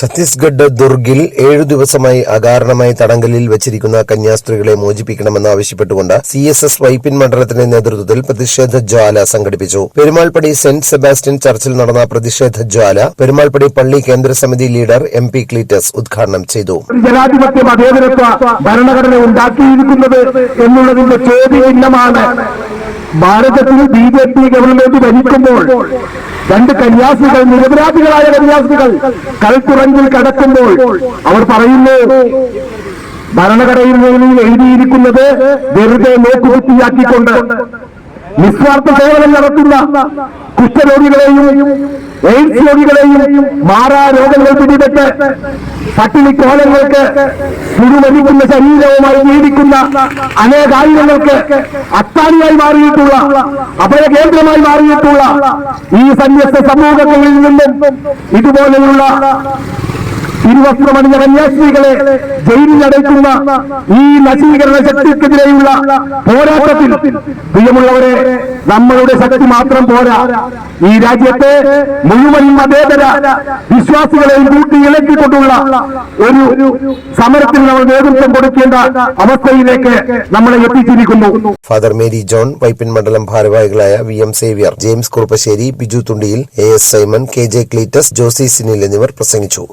ഛത്തീസ്ഗഡ് ദുർഗിൽ ഏഴു ദിവസമായി അകാരണമായി തടങ്കലിൽ വച്ചിരിക്കുന്ന കന്യാസ്ത്രീകളെ മോചിപ്പിക്കണമെന്നാവശ്യപ്പെട്ടുകൊണ്ട് സി എസ് എസ് വൈപ്പിൻ മണ്ഡലത്തിന്റെ നേതൃത്വത്തിൽ പ്രതിഷേധ ജ്വാല സംഘടിപ്പിച്ചു. പെരുമാൾപ്പടി സെന്റ് സെബാസ്റ്റ്യൻ ചർച്ചിൽ നടന്ന പ്രതിഷേധ ജ്വാല പെരുമാൾപ്പടി പള്ളി കേന്ദ്ര സമിതി ലീഡർ എം പി ക്ലീറ്റസ് ഉദ്ഘാടനം ചെയ്തു. ജനാധിപത്യ ഭരണഘടന ഉണ്ടാക്കിയിരിക്കുന്നത് എന്നുള്ളതിന്റെ ചോദ്യചിഹ്നമാണ് ഭാരതത്തിൽ ബി ജെ പി ഗവൺമെന്റ് ഭരിക്കുമ്പോൾ രണ്ട് കന്യാസികൾ നിരപരാധികളായ കന്യാസികൾ കൽക്കുറങ്കിൽ കടക്കുമ്പോൾ അവർ പറയുന്നു ഭരണഘടനയിൽ എഴുതിയിരിക്കുന്നത് വെറുതെ നോക്കുകുത്തിയാക്കിക്കൊണ്ട് നിസ്വാർത്ഥ സേവനം നടത്തുന്ന കുഷ്ഠരോഗികളെയും രോഗികളെയും മാറാ രോഗങ്ങൾ പിടിപെട്ട് പട്ടിണി കോലങ്ങൾക്ക് പുഴുവലിക്കുന്ന ശരീരവുമായി ജീവിക്കുന്ന അനേകായിരങ്ങൾക്ക് അത്താണിയായി മാറിയിട്ടുള്ള അഭയകേന്ദ്രമായി മാറിയിട്ടുള്ള ഈ സന്യസ്ത സമൂഹങ്ങളിൽ നിന്നും ഇതുപോലെയുള്ള ഇരുവസ്ത്രമണിഞ്ഞ കന്യാസ്ത്രീകളെ ജയിലിലടയ്ക്കുന്ന ഈ നശീകരണ ശക്തിക്കെതിരെയുള്ള പോരാട്ടത്തിൽ പ്രിയമുള്ളവരെ നമ്മളുടെ ശക്തി മാത്രം പോരാ. ഈ രാജ്യത്തെ മുഴുവൻ മതേതര വിശ്വാസികളെയും കൂട്ടി ഇളക്കിക്കൊണ്ടുള്ള ഒരു സമരത്തിൽ നമ്മൾ നേതൃത്വം കൊടുക്കേണ്ട അവസ്ഥയിലേക്ക് നമ്മളെ എത്തിച്ചിരിക്കുന്നു. ഫാദർ മേരി ജോൺ വൈപ്പിൻ മണ്ഡലം ഭാരവാഹികളായ V M Xavier James Kuruppassery Biju Thundiyil A S Simon K J Cleetus Josy Sinil എന്നിവർ പ്രസംഗിച്ചു.